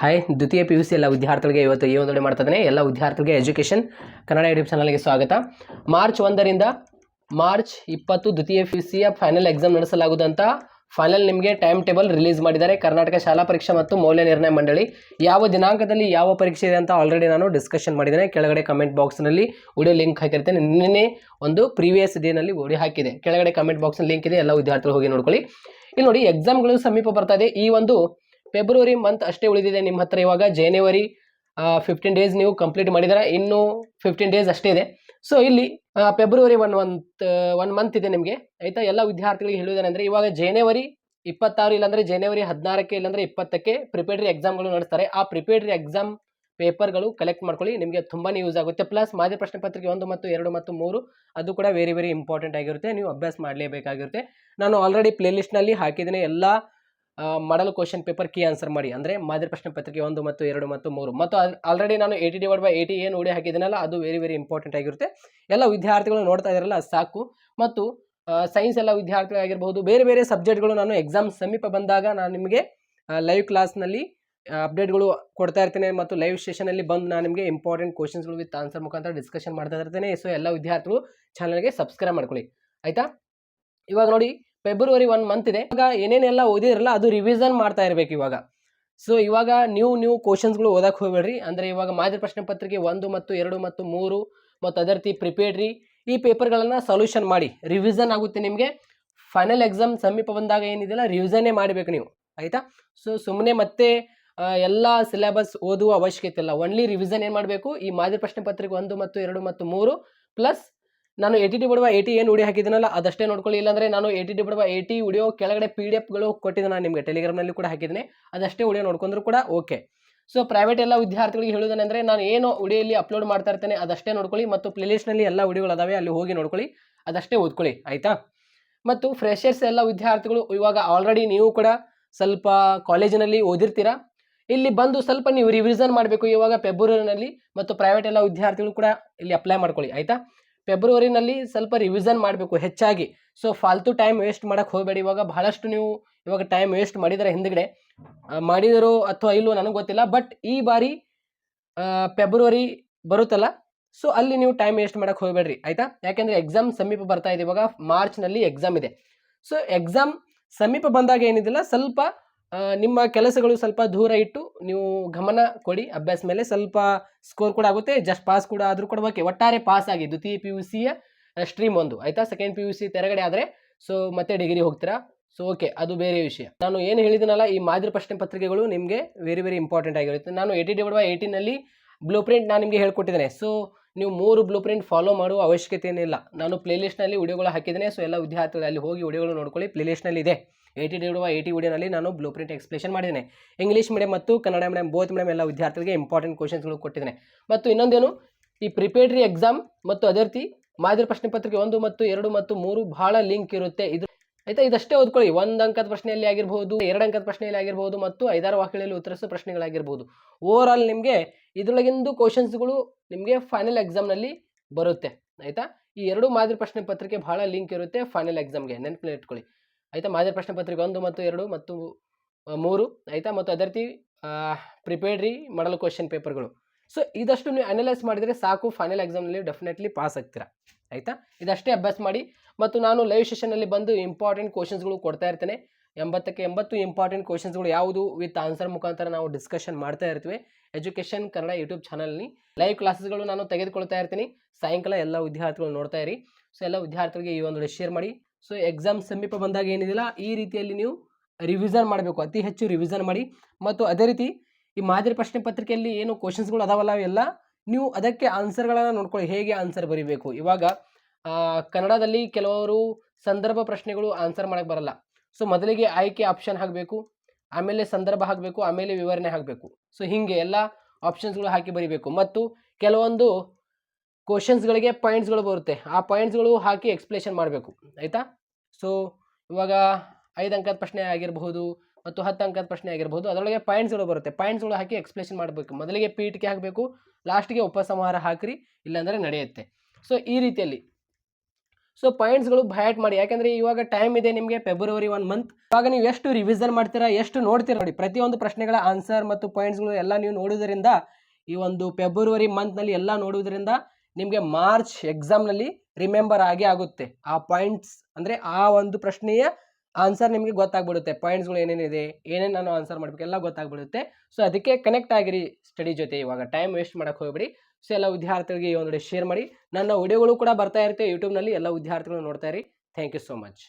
Hi ದ್ವಿತೀಯ P U C ಎಲ್ಲ ವಿದ್ಯಾರ್ಥಿಗಳಿಗೆ ಇವತ್ತು ಈ ಒಂದು ಮಾಡ್ತಾ ಇದ್ದೇನೆ. ಎಲ್ಲ ವಿದ್ಯಾರ್ಥಿಗಳಿಗೆ ಎಜುಕೇಷನ್, ಕನ್ನಡ ಯೂಟ್ಯೂಬ್ ಚಾನಲ್ಗೆ ಸ್ವಾಗತ. ಮಾರ್ಚ್ ಒಂದರಿಂದ ಮಾರ್ಚ್ ಇಪ್ಪತ್ತು ದ್ವಿತೀಯ ಪಿ ಯು ಸಿಯ ಫೈನಲ್ ಎಕ್ಸಾಮ್ ನಡೆಸಲಾಗುವುದಂತ ಫೈನಲ್ ನಿಮಗೆ ಟೈಮ್ ಟೇಬಲ್ ರಿಲೀಸ್ ಮಾಡಿದ್ದಾರೆ. ಕರ್ನಾಟಕ ಶಾಲಾ ಪರೀಕ್ಷೆ ಮತ್ತು ಮೌಲ್ಯ ನಿರ್ಣಯ ಮಂಡಳಿ. ಯಾವ ದಿನಾಂಕದಲ್ಲಿ ಯಾವ ಪರೀಕ್ಷೆ ಇದೆ ಅಂತ ಆಲ್ರೆಡಿ ನಾನು ಡಿಸ್ಕಷನ್ ಮಾಡಿದ್ದೇನೆ. ಕೆಳಗಡೆ ಕಮೆಂಟ್ ಬಾಕ್ಸ್ನಲ್ಲಿ ವಿಡಿಯೋ ಲಿಂಕ್ ಹಾಕಿರ್ತೇನೆ. ನಿನ್ನೆ ಒಂದು ಪ್ರೀವಿಯಸ್ ಡೇನಲ್ಲಿ ಓಡಿ ಹಾಕಿದೆ. ಕೆಳಗಡೆ ಕಮೆಂಟ್ ಬಾಕ್ಸ್ ಲಿಂಕ್ ಇದೆ. ಎಲ್ಲ ವಿದ್ಯಾರ್ಥಿಗಳು ಹೋಗಿ ನೋಡ್ಕೊಳ್ಳಿ. ಇಲ್ಲಿ ನೋಡಿ ಎಕ್ಸಾಮ್ಗಳು ಸಮೀಪ ಬರ್ತಾ ಇದೆ. ಈ ಒಂದು ಫೆಬ್ರವರಿ ಮಂತ್ ಅಷ್ಟೇ ಉಳಿದಿದೆ ನಿಮ್ಮ ಹತ್ರ ಇವಾಗ. ಜನವರಿ ಫಿಫ್ಟೀನ್ ಡೇಸ್ ನೀವು ಕಂಪ್ಲೀಟ್ ಮಾಡಿದರೆ ಇನ್ನು ಫಿಫ್ಟೀನ್ ಡೇಸ್ ಅಷ್ಟೇ ಇದೆ. ಸೊ ಇಲ್ಲಿ February one month one month ಇದೆ ನಿಮಗೆ. ಆಯಿತಾ? ಎಲ್ಲ ವಿದ್ಯಾರ್ಥಿಗಳಿಗೆ ಹೇಳುವುದೇನೆಂದರೆ ಇವಾಗ ಜನವರಿ ಇಪ್ಪತ್ತಾರು ಇಲ್ಲಾಂದರೆ ಜನವರಿ ಹದಿನಾರಕ್ಕೆ ಇಲ್ಲಾಂದರೆ ಇಪ್ಪತ್ತಕ್ಕೆ ಪ್ರಿಪೇಡ್ರಿ ಎಕ್ಸಾಮ್ಗಳು ನಡೆಸ್ತಾರೆ. ಆ ಪ್ರಿಪೇಡ್ರಿ ಎಕ್ಸಾಮ್ ಪೇಪರ್ಗಳು ಕಲೆಕ್ಟ್ ಮಾಡ್ಕೊಳ್ಳಿ. ನಿಮಗೆ ತುಂಬಾ ಯೂಸ್ ಆಗುತ್ತೆ. ಪ್ಲಸ್ ಮಾದರಿ ಪ್ರಶ್ನೆ ಪತ್ರಿಕೆ ಒಂದು ಮತ್ತು ಎರಡು ಮತ್ತು ಮೂರು, ಅದು ಕೂಡ ವೆರಿ ವೆರಿ ಇಂಪಾರ್ಟೆಂಟ್ ಆಗಿರುತ್ತೆ. ನೀವು ಅಭ್ಯಾಸ ಮಾಡಲೇಬೇಕಾಗಿರುತ್ತೆ. ನಾನು ಆಲ್ರೆಡಿ ಪ್ಲೇಲಿಸ್ಟ್ನಲ್ಲಿ ಹಾಕಿದ್ದೀನಿ. ಎಲ್ಲ model question paper key answer ಮಾಡಿ. ಅಂದರೆ ಮಾದರಿ ಪ್ರಶ್ನೆ ಪತ್ರಿಕೆ ಒಂದು ಮತ್ತು ಎರಡು ಮತ್ತು ಮೂರು. ಮತ್ತು ಆಲ್ರೆಡಿ ನಾನು ಏಯ್ಟಿ ಡಿವೈಡ್ ಬೈ ಏಯ್ಟಿ ಏನು ನೋಡಿ ಹಾಕಿದ್ದೀನಲ್ಲ, ಅದು ವೆರಿ ವೆರಿ ಇಂಪಾರ್ಟೆಂಟ್ ಆಗಿರುತ್ತೆ. ಎಲ್ಲ ವಿದ್ಯಾರ್ಥಿಗಳು ನೋಡ್ತಾ ಇದ್ದಾರಲ್ಲ, ಸಾಕು. ಮತ್ತು ಸೈನ್ಸ್ ಎಲ್ಲ ವಿದ್ಯಾರ್ಥಿಗಳಾಗಿರ್ಬೋದು ಬೇರೆ ಬೇರೆ ಸಬ್ಜೆಕ್ಟ್ಗಳು ನಾನು ಎಕ್ಸಾಮ್ ಸಮೀಪ ಬಂದಾಗ ನಾನು ನಿಮಗೆ ಲೈವ್ ಕ್ಲಾಸ್ನಲ್ಲಿ ಅಪ್ಡೇಟ್ಗಳು ಕೊಡ್ತಾ ಇರ್ತೇನೆ. ಮತ್ತು ಲೈವ್ ಸೆಷನಲ್ಲಿ ಬಂದು ನಾನು ನಿಮಗೆ ಇಂಪಾರ್ಟೆಂಟ್ ಕ್ವಶನ್ಸ್ಗಳು ವಿತ್ ಆನ್ಸರ್ ಮುಖಾಂತರ ಡಿಸ್ಕಷನ್ ಮಾಡ್ತಾ ಇರ್ತೇನೆ. ಸೊ ಎಲ್ಲ ವಿದ್ಯಾರ್ಥಿಗಳು ಚಾನಲ್ಗೆ ಸಬ್ಸ್ಕ್ರೈಬ್ ಮಾಡ್ಕೊಳ್ಳಿ. ಆಯಿತಾ? ಇವಾಗ ನೋಡಿ ಫೆಬ್ರವರಿ ಒನ್ ಮಂತ್ ಇದೆ. ಇವಾಗ ಏನೇನೆಲ್ಲ ಓದಿರಲ್ಲ ಅದು ರಿವಿಸನ್ ಮಾಡ್ತಾ ಇರಬೇಕು ಇವಾಗ. ಸೊ ಇವಾಗ ನೀವು ನೀವು ಕ್ವಶನ್ಸ್ಗಳು ಓದಕ್ಕೆ ಹೋಗ್ಬೇಡ್ರಿ. ಅಂದರೆ ಇವಾಗ ಮಾದರಿ ಪ್ರಶ್ನೆ ಪತ್ರಿಕೆ ಒಂದು ಮತ್ತು ಎರಡು ಮತ್ತು ಮೂರು ಮತ್ತು ಅದೇ ರೀತಿ ಪ್ರಿಪೇರ್ಡ್ರಿ ಈ ಪೇಪರ್ಗಳನ್ನು ಸೊಲ್ಯೂಷನ್ ಮಾಡಿ. ರಿವಿಸನ್ ಆಗುತ್ತೆ ನಿಮಗೆ. ಫೈನಲ್ ಎಕ್ಸಾಮ್ ಸಮೀಪ ಬಂದಾಗ ಏನಿದೆಯಲ್ಲ ರಿವಿಸನ್ನೇ ಮಾಡಬೇಕು ನೀವು. ಆಯಿತಾ? ಸೊ ಸುಮ್ಮನೆ ಮತ್ತೆ ಎಲ್ಲ ಸಿಲೆಬಸ್ ಓದುವ ಅವಶ್ಯಕತೆ ಇಲ್ಲ. ಒನ್ಲಿ ರಿವಿಸನ್ ಏನು ಮಾಡಬೇಕು? ಈ ಮಾದರಿ ಪ್ರಶ್ನೆ ಪತ್ರಿಕೆ ಒಂದು ಮತ್ತು ಎರಡು ಮತ್ತು ಮೂರು ಪ್ಲಸ್ ನಾನು ಏಟಿ ಡಿ ಬಿಡುವ ಏಟಿ ಏನು ಉಡಿ ಹಾಕಿದ್ದೀನಲ್ಲ, ಅದಷ್ಟೇ ನೋಡ್ಕೊಳ್ಳಿ. ಇಲ್ಲಾಂದರೆ ನಾನು ಏಟಿ ಡಿ ಬಿಡುವ ಏಟಿ ಉಡಿಯೋ ಕೆಳಗಡೆ ಪಿ ಡಿ ಎಫ್ಗಳು ಕೊಟ್ಟಿದ್ದೆ ನಾನು ನಿಮಗೆ ಟೆಲಿಗ್ರಾಮ್ನಲ್ಲಿ ಕೂಡ ಹಾಕಿದ್ದೀನಿ. ಅದಷ್ಟೇ ಉಡಿಯೋ ನೋಡ್ಕೊಂಡ್ರು ಕೂಡ ಓಕೆ ಸೊ ಪ್ರೈವೇಟ್ ಎಲ್ಲ ವಿದ್ಯಾರ್ಥಿಗಳಿಗೆ ಹೇಳೋದೇನೆಂದರೆ ನಾನು ಏನು ಉಡಿಯಲ್ಲಿ ಅಪ್ಲೋಡ್ ಮಾಡ್ತಾ ಇರ್ತೇನೆ, ಅದಷ್ಟೇ ನೋಡ್ಕೊಳ್ಳಿ. ಮತ್ತು ಪ್ಲೇಲಿಸ್ಟ್ನಲ್ಲಿ ಎಲ್ಲ ಉಡಿಗಳು ಅದಾವೆ ಅಲ್ಲಿ ಹೋಗಿ ನೋಡ್ಕೊಳ್ಳಿ. ಅದಷ್ಟೇ ಓದ್ಕೊಳ್ಳಿ, ಆಯಿತಾ? ಮತ್ತು ಫ್ರೆಷರ್ಸ್ ಎಲ್ಲ ವಿದ್ಯಾರ್ಥಿಗಳು, ಇವಾಗ ಆಲ್ರೆಡಿ ನೀವು ಕೂಡ ಸ್ವಲ್ಪ ಕಾಲೇಜಿನಲ್ಲಿ ಓದಿರ್ತೀರಾ? ಇಲ್ಲಿ ಬಂದು ಸ್ವಲ್ಪ ನೀವು ರಿವಿಷನ್ ಮಾಡಬೇಕು ಇವಾಗ ಫೆಬ್ರವರಿನಲ್ಲಿ ಮತ್ತು ಪ್ರೈವೇಟ್ ಎಲ್ಲ ವಿದ್ಯಾರ್ಥಿಗಳು ಕೂಡ ಇಲ್ಲಿ ಅಪ್ಲೈ ಮಾಡ್ಕೊಳ್ಳಿ, ಆಯಿತಾ? ಫೆಬ್ರವರಿನಲ್ಲಿ ಸ್ವಲ್ಪ ರಿವಿಷನ್ ಮಾಡಬೇಕು ಹೆಚ್ಚಾಗಿ. ಸೊ ಫಾಲ್ತು ಟೈಮ್ ವೇಸ್ಟ್ ಮಾಡೋಕ್ಕೆ ಹೋಗಬೇಡಿ. ಇವಾಗ ಬಹಳಷ್ಟು ನೀವು ಇವಾಗ ಟೈಮ್ ವೇಸ್ಟ್ ಮಾಡಿದರೆ ಹಿಂದ್ಗಡೆ ಮಾಡಿದರು ಅಥವಾ ಇಲ್ಲೋ ನನಗೆ ಗೊತ್ತಿಲ್ಲ ಬಟ್ ಈ ಬಾರಿ ಫೆಬ್ರವರಿ ಬರುತ್ತಲ್ಲ ಸೊ ಅಲ್ಲಿ ನೀವು ಟೈಮ್ ವೇಸ್ಟ್ ಮಾಡೋಕ್ಕೆ ಹೋಗಬೇಡ್ರಿ. ಆಯಿತಾ? ಯಾಕೆಂದರೆ ಎಕ್ಸಾಮ್ ಸಮೀಪ ಬರ್ತಾ ಇದೆ. ಇವಾಗ ಮಾರ್ಚ್ನಲ್ಲಿ ಎಕ್ಸಾಮ್ ಇದೆ. ಸೊ ಎಕ್ಸಾಮ್ ಸಮೀಪ ಬಂದಾಗ ಏನಿದಿಲ್ಲ, ಸ್ವಲ್ಪ ನಿಮ್ಮ ಕೆಲಸಗಳು ಸ್ವಲ್ಪ ದೂರ ಇಟ್ಟು ನೀವು ಗಮನ ಕೊಡಿ. ಅಭ್ಯಾಸ ಮೇಲೆ ಸ್ವಲ್ಪ ಸ್ಕೋರ್ ಕೂಡ ಆಗುತ್ತೆ. ಜಸ್ಟ್ ಪಾಸ್ ಕೂಡ ಆದರೂ ಕೂಡ ಓಕೆ ಒಟ್ಟಾರೆ ಪಾಸ್ ಆಗಿ. ದ್ವಿತೀಯ ಪಿ ಯು ಸಿಯ ಸ್ಟ್ರೀಮ್ ಒಂದು. ಆಯಿತಾ? ಸೆಕೆಂಡ್ ಪಿ ಯು ಸಿ ತೆರಗಡೆ ಆದರೆ ಸೊ ಮತ್ತೆ ಡಿಗ್ರಿ ಹೋಗ್ತೀರಾ? ಸೊ ಓಕೆ ಅದು ಬೇರೆ ವಿಷಯ. ನಾನು ಏನು ಹೇಳಿದ್ದೀನಲ್ಲ ಈ ಮಾದರಿ ಪ್ರಶ್ನೆ ಪತ್ರಿಕೆಗಳು ನಿಮಗೆ ವೆರಿ ವೆರಿ ಇಂಪಾರ್ಟೆಂಟ್ ಆಗಿರುತ್ತೆ. ನಾನು ಏಯ್ಟಿ ಡಿವೈಡ್ ಬೈ ಏಯ್ಟಿನಲ್ಲಿ ಬ್ಲೂ ಪ್ರಿಂಟ್ ನಾನು ನಿಮಗೆ ಹೇಳ್ಕೊಟ್ಟಿದ್ದೇನೆ. ಸೊ ನೀವು ಮೂರು ಬ್ಲೂ ಪ್ರಿಂಟ್ ಫಾಲೋ ಮಾಡುವ ಅವಶ್ಯಕತೆ ಏನಿಲ್ಲ ನಾನು ಪ್ಲೇಲಿಸ್ಟ್ನಲ್ಲಿ ವಿಡಿಯೋಗಳು ಹಾಕಿದ್ದೇನೆ. ಸೊ ಎಲ್ಲ ವಿದ್ಯಾರ್ಥಿಗಳು ಅಲ್ಲಿ ಹೋಗಿ ವಿಡಿಯೋಗಳು ನೋಡ್ಕೊಳ್ಳಿ. ಪ್ಲೇಲಿಸ್ಟ್ನಲ್ಲಿ ಇದೆ ಏಯ್ಟಿ ಡಿವೈಡ್ ಬೈ ಏಯ್ಟಿ ವಿಡಿಯೋನಲ್ಲಿ ನಾನು ಬ್ಲೂ ಪ್ರಿಂಟ್ ಎಕ್ಸ್ಪ್ಲೇಷನ್ ಮಾಡಿದ್ದೇನೆ. ಇಂಗ್ಲೀಷ್ ಮೀಡಿಯಂ ಮತ್ತು ಕನ್ನಡ ಮೀಡಿಯಂ ಬೋತ್ ಮೀಡಿಯಂ ಎಲ್ಲ ವಿದ್ಯಾರ್ಥಿಗಳಿಗೆ ಇಂಪಾರ್ಟೆಂಟ್ ಕ್ವಶನ್ಸ್ಗಳು ಕೊಟ್ಟಿದ್ದೇನೆ. ಮತ್ತು ಇನ್ನೊಂದೇನು, ಈ ಪ್ರಿಪೇಡ್ರಿ ಎಕ್ಸಾಮ್ ಮತ್ತು ಅದೇ ರೀತಿ ಮಾದರಿ ಪ್ರಶ್ನೆ ಪತ್ರಿಕೆ ಒಂದು ಮತ್ತು ಎರಡು ಮತ್ತು ಮೂರು ಬಹಳ ಲಿಂಕ್ ಇರುತ್ತೆ. ಇದು ಆಯ್ತಾ, ಇದಷ್ಟೇ ಓದ್ಕೊಳ್ಳಿ. ಒಂದು ಅಂಕದ ಪ್ರಶ್ನೆಯಲ್ಲಿ ಆಗಿರ್ಬೋದು, ಎರಡು ಅಂಕದ ಪ್ರಶ್ನೆಯಲ್ಲಿ ಆಗಿರ್ಬೋದು ಮತ್ತು ಐದಾರು ವಾಕ್ಯಗಳಲ್ಲಿ ಉತ್ತರಿಸುವ ಪ್ರಶ್ನೆಗಳಾಗಿರ್ಬೋದು. ಓವರ್ ಆಲ್ ನಿಮಗೆ ಇದರೊಳಗಿಂದು ಕ್ವಶನ್ಸ್ಗಳು ನಿಮಗೆ ಫೈನಲ್ ಎಕ್ಸಾಮ್ನಲ್ಲಿ ಬರುತ್ತೆ. ಆಯಿತಾ, ಈ ಎರಡು ಮಾದರಿ ಪ್ರಶ್ನೆ ಪತ್ರಿಕೆ ಬಹಳ ಲಿಂಕ್ ಇರುತ್ತೆ ಫೈನಲ್ ಎಕ್ಸಾಮ್ಗೆ ನೆನಪಿನಲ್ಲಿ ಇಟ್ಕೊಳ್ಳಿ ಆಯಿತಾ? ಮಾದರಿ ಪ್ರಶ್ನೆ ಪತ್ರಿಕೆ ಒಂದು ಮತ್ತು ಎರಡು ಮತ್ತು ಮೂರು ಆಯಿತಾ? ಮತ್ತು ಅದೇ ರೀತಿ ಪ್ರಿಪೇರ್ಡ್ರಿ ಮಾಡಲು ಕ್ವಶನ್ ಪೇಪರ್ಗಳು ಸೊ ಇದಷ್ಟು ನೀವು ಅನಲೈಸ್ ಮಾಡಿದರೆ ಸಾಕು ಫೈನಲ್ ಎಕ್ಸಾಮ್ನಲ್ಲಿ ಡೆಫಿನೆಟ್ಲಿ ಪಾಸ್ ಆಗ್ತೀರಾ. ಆಯಿತಾ? ಇದಷ್ಟೇ ಅಭ್ಯಾಸ ಮಾಡಿ ಮತ್ತು ನಾನು ಲೈವ್ ಸೆಷನ್ನಲ್ಲಿ ಬಂದು ಇಂಪಾರ್ಟೆಂಟ್ ಕ್ವಶನ್ಸ್ಗಳು ಕೊಡ್ತಾ ಇರ್ತೇನೆ. ಎಂಬತ್ತಕ್ಕೆ ಎಂಬತ್ತು ಇಂಪಾರ್ಟೆಂಟ್ ಕ್ವಶನ್ಸ್ಗಳು ಯಾವುದು? ವಿತ್ ಆನ್ಸರ್ ಮುಖಾಂತರ ನಾವು ಡಿಸ್ಕಷನ್ ಮಾಡ್ತಾ ಇರ್ತೀವಿ. ಎಜುಕೇಷನ್ ಕನ್ನಡ ಯೂಟ್ಯೂಬ್ ಚಾನಲ್ನಿ ಲೈವ್ ಕ್ಲಾಸಸ್ಗಳು ನಾನು ತೆಗೆದುಕೊಳ್ತಾ ಇರ್ತೀನಿ. ಸಾಯಂಕಾಲ ಎಲ್ಲ ವಿದ್ಯಾರ್ಥಿಗಳು ನೋಡ್ತಾ ಇರಿ. ಸೊ ಎಲ್ಲ ವಿದ್ಯಾರ್ಥಿಗಳಿಗೆ ಈ ಒಂದು ಶೇರ್ ಮಾಡಿ. ಸೊ ಎಕ್ಸಾಮ್ ಸಮೀಪ ಬಂದಾಗ ಏನಿದಿಲ್ಲ ಈ ರೀತಿಯಲ್ಲಿ ನೀವು ರಿವಿಸನ್ ಮಾಡಬೇಕು. ಅತಿ ಹೆಚ್ಚು ರಿವಿಸನ್ ಮಾಡಿ. ಮತ್ತು ಅದೇ ರೀತಿ ಈ ಮಾದರಿ ಪ್ರಶ್ನೆ ಪತ್ರಿಕೆಯಲ್ಲಿ ಏನು ಕ್ವಶನ್ಸ್ಗಳು ಅದಾವಲ್ಲ, ಅವೆಲ್ಲ ನೀವು ಅದಕ್ಕೆ ಆನ್ಸರ್ಗಳನ್ನು ನೋಡ್ಕೊಳ್ಳಿ. ಹೇಗೆ ಆನ್ಸರ್ ಬರೀಬೇಕು? ಇವಾಗ ಕನ್ನಡದಲ್ಲಿ ಕೆಲವರು ಸಂದರ್ಭ ಪ್ರಶ್ನೆಗಳು ಆನ್ಸರ್ ಮಾಡೋಕ್ಕೆ ಬರಲ್ಲ. ಸೊ ಮೊದಲಿಗೆ ಆಯ್ಕೆ ಆಪ್ಷನ್ ಹಾಕಬೇಕು, ಆಮೇಲೆ ಸಂದರ್ಭ ಹಾಕಬೇಕು, ಆಮೇಲೆ ವಿವರಣೆ ಹಾಕಬೇಕು. ಸೊ ಹೀಗೆ ಎಲ್ಲ ಆಪ್ಷನ್ಸ್ಗಳು ಹಾಕಿ ಬರೀಬೇಕು. ಮತ್ತು ಕೆಲವೊಂದು ಕ್ವಶನ್ಸ್ಗಳಿಗೆ ಪಾಯಿಂಟ್ಸ್ಗಳು ಬರುತ್ತೆ. ಆ ಪಾಯಿಂಟ್ಸ್ಗಳು ಹಾಕಿ ಎಕ್ಸ್ಪ್ಲೇಷನ್ ಮಾಡಬೇಕು. ಆಯಿತಾ? ಸೊ ಇವಾಗ ಐದು ಅಂಕದ ಪ್ರಶ್ನೆ ಆಗಿರಬಹುದು ಮತ್ತು ಹತ್ತು ಅಂಕದ ಪ್ರಶ್ನೆ ಆಗಿರ್ಬೋದು ಅದರೊಳಗೆ ಪಾಯಿಂಟ್ಸ್ಗಳು ಬರುತ್ತೆ. ಪಾಯಿಂಟ್ಸ್ಗಳು ಹಾಕಿ ಎಕ್ಸ್ಪ್ಲೇಷನ್ ಮಾಡಬೇಕು. ಮೊದಲಿಗೆ ಪೀಠಿಕೆ ಹಾಕಬೇಕು ಲಾಸ್ಟ್ಗೆ ಉಪಸಂಹಾರ ಹಾಕಿರಿ, ಇಲ್ಲಾಂದರೆ ನಡೆಯುತ್ತೆ. ಸೊ ಈ ರೀತಿಯಲ್ಲಿ. ಸೊ ಪಾಯಿಂಟ್ಸ್ಗಳು ಬಯಾಟ್ ಮಾಡಿ. ಯಾಕೆಂದರೆ ಇವಾಗ ಟೈಮ್ ಇದೆ ನಿಮಗೆ ಫೆಬ್ರವರಿ ಒನ್ ಮಂತ್ ಇವಾಗ ನೀವು ಎಷ್ಟು ರಿವಿಸನ್ ಮಾಡ್ತೀರಾ, ಎಷ್ಟು ನೋಡ್ತೀರಾ ನೋಡಿ. ಪ್ರತಿಯೊಂದು ಪ್ರಶ್ನೆಗಳ ಆನ್ಸರ್ ಮತ್ತು ಪಾಯಿಂಟ್ಸ್ಗಳು ಎಲ್ಲ ನೀವು ನೋಡುವುದರಿಂದ, ಈ ಒಂದು ಫೆಬ್ರವರಿ ಮಂತ್ನಲ್ಲಿ ಎಲ್ಲ ನೋಡುವುದರಿಂದ ನಿಮಗೆ ಮಾರ್ಚ್ ಎಕ್ಸಾಮ್ನಲ್ಲಿ ರಿಮೆಂಬರ್ ಆಗೇ ಆಗುತ್ತೆ. ಆ ಪಾಯಿಂಟ್ಸ್ ಅಂದರೆ ಆ ಒಂದು ಪ್ರಶ್ನೆಯ ಆನ್ಸರ್ ನಿಮಗೆ ಗೊತ್ತಾಗ್ಬಿಡುತ್ತೆ. ಪಾಯಿಂಟ್ಸ್ಗಳು ಏನೇನಿದೆ, ಏನೇನು ನಾನು ಆನ್ಸರ್ ಮಾಡಬೇಕು ಎಲ್ಲ ಗೊತ್ತಾಗ್ಬಿಡುತ್ತೆ. ಸೊ, ಅದಕ್ಕೆ ಕನೆಕ್ಟ್ ಆಗಿರಿ ಸ್ಟಡಿ ಜೊತೆ. ಇವಾಗ ಟೈಮ್ ವೇಸ್ಟ್ ಮಾಡೋಕ್ಕೆ ಹೋಗಬೇಡಿ. ಸೊ, ಎಲ್ಲ ವಿದ್ಯಾರ್ಥಿಗಳಿಗೆ ಈ ಒಂದು ಶೇರ್ ಮಾಡಿ. ನನ್ನ ವಿಡಿಯೋಗಳು ಕೂಡ ಬರ್ತಾ ಇರುತ್ತೆ ಯೂಟ್ಯೂಬ್ನಲ್ಲಿ. ಎಲ್ಲ ವಿದ್ಯಾರ್ಥಿಗಳು ನೋಡ್ತಾ ಇರಿ. Thank you so much.